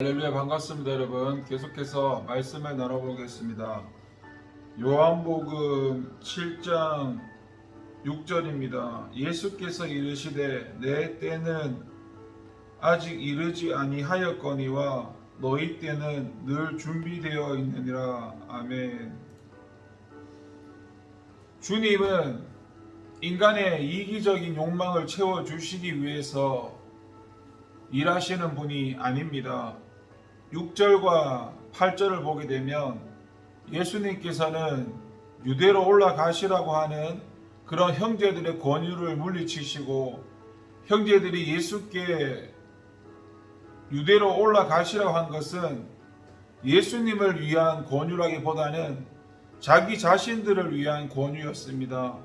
할렐루야 반갑습니다 여러분. 계속해서 말씀을 나눠보겠습니다. 요한복음 7장 6절입니다. 예수께서 이르시되 내 때는 아직 이르지 아니하였거니와 너희 때는 늘 준비되어 있느니라. 아멘. 주님은 인간의 이기적인 욕망을 채워주시기 위해서 일하시는 분이 아닙니다. 6절과 8절을 보게 되면 예수님께서는 유대로 올라가시라고 하는 그런 형제들의 권유를 물리치시고 형제들이 예수께 유대로 올라가시라고 한 것은 예수님을 위한 권유라기보다는 자기 자신들을 위한 권유였습니다.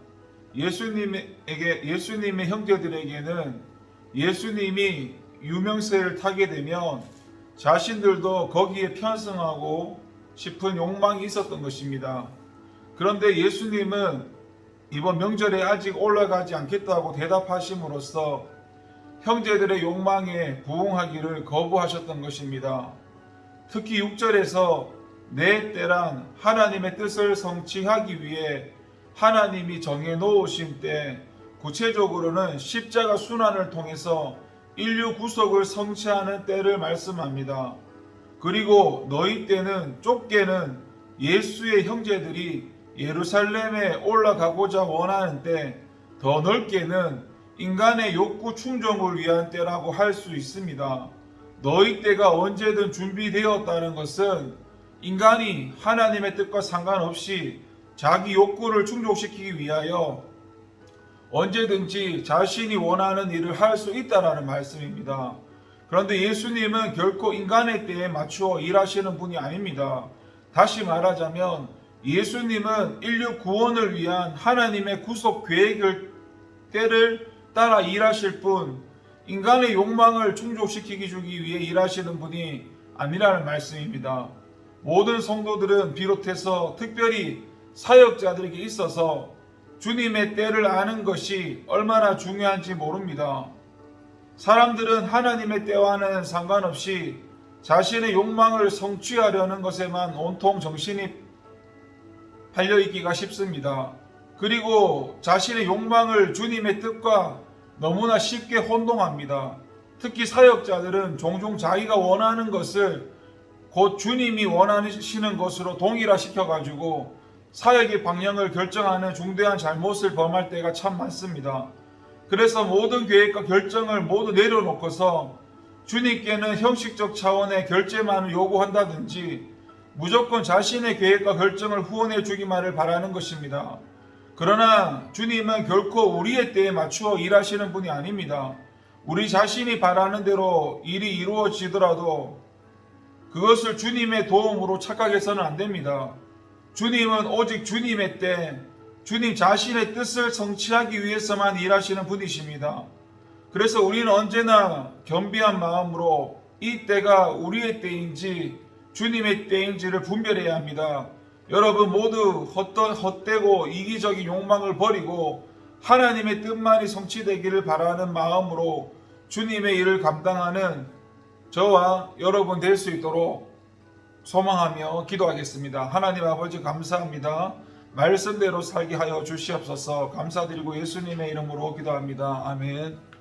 예수님에게 예수님의 형제들에게는 예수님이 유명세를 타게 되면 자신들도 거기에 편승하고 싶은 욕망이 있었던 것입니다. 그런데 예수님은 이번 명절에 아직 올라가지 않겠다고 대답하심으로써 형제들의 욕망에 부응하기를 거부하셨던 것입니다. 특히 6절에서 내 때란 하나님의 뜻을 성취하기 위해 하나님이 정해 놓으신 때 구체적으로는 십자가 순환을 통해서 인류 구속을 성취하는 때를 말씀합니다. 그리고 너희 때는 좁게는 예수의 형제들이 예루살렘에 올라가고자 원하는 때, 더 넓게는 인간의 욕구 충족을 위한 때라고 할 수 있습니다. 너희 때가 언제든 준비되었다는 것은 인간이 하나님의 뜻과 상관없이 자기 욕구를 충족시키기 위하여 언제든지 자신이 원하는 일을 할 수 있다라는 말씀입니다. 그런데 예수님은 결코 인간의 때에 맞추어 일하시는 분이 아닙니다. 다시 말하자면 예수님은 인류 구원을 위한 하나님의 구속 계획을 때를 따라 일하실 뿐 인간의 욕망을 충족시키기 주기 위해 일하시는 분이 아니라는 말씀입니다. 모든 성도들은 비롯해서 특별히 사역자들에게 있어서 주님의 때를 아는 것이 얼마나 중요한지 모릅니다. 사람들은 하나님의 때와는 상관없이 자신의 욕망을 성취하려는 것에만 온통 정신이 팔려 있기가 쉽습니다. 그리고 자신의 욕망을 주님의 뜻과 너무나 쉽게 혼동합니다. 특히 사역자들은 종종 자기가 원하는 것을 곧 주님이 원하시는 것으로 동일화시켜 가지고 사역의 방향을 결정하는 중대한 잘못을 범할 때가 참 많습니다. 그래서 모든 계획과 결정을 모두 내려놓고서 주님께는 형식적 차원의 결제만을 요구한다든지 무조건 자신의 계획과 결정을 후원해 주기만을 바라는 것입니다. 그러나 주님은 결코 우리의 때에 맞추어 일하시는 분이 아닙니다. 우리 자신이 바라는 대로 일이 이루어지더라도 그것을 주님의 도움으로 착각해서는 안 됩니다. 주님은 오직 주님의 때, 주님 자신의 뜻을 성취하기 위해서만 일하시는 분이십니다. 그래서 우리는 언제나 겸비한 마음으로 이 때가 우리의 때인지 주님의 때인지를 분별해야 합니다. 여러분 모두 헛된, 헛되고 이기적인 욕망을 버리고 하나님의 뜻만이 성취되기를 바라는 마음으로 주님의 일을 감당하는 저와 여러분 될 수 있도록 소망하며 기도하겠습니다. 하나님 아버지 감사합니다. 말씀대로 살게 하여 주시옵소서 감사드리고 예수님의 이름으로 기도합니다. 아멘.